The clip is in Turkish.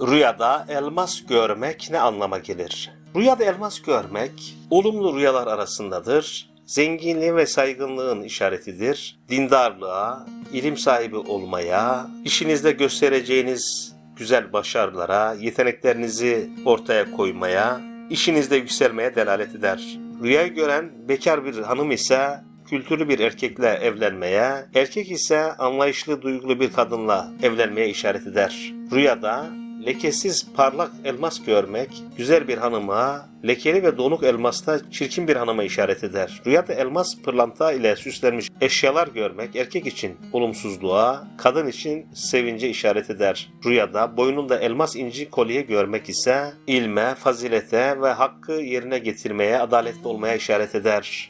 Rüyada elmas görmek ne anlama gelir? Rüyada elmas görmek olumlu rüyalar arasındadır. Zenginliğin ve saygınlığın işaretidir. Dindarlığa, ilim sahibi olmaya, işinizde göstereceğiniz güzel başarılara, yeteneklerinizi ortaya koymaya, işinizde yükselmeye delalet eder. Rüyayı gören bekar bir hanım ise kültürlü bir erkekle evlenmeye, erkek ise anlayışlı duygulu bir kadınla evlenmeye işaret eder. Rüyada lekesiz parlak elmas görmek güzel bir hanıma, lekeli ve donuk elmasta çirkin bir hanıma işaret eder. Rüyada elmas pırlanta ile süslenmiş eşyalar görmek erkek için olumsuzluğa, kadın için sevince işaret eder. Rüyada boynunda elmas inci kolye görmek ise ilme, fazilete ve hakkı yerine getirmeye, adaletli olmaya işaret eder.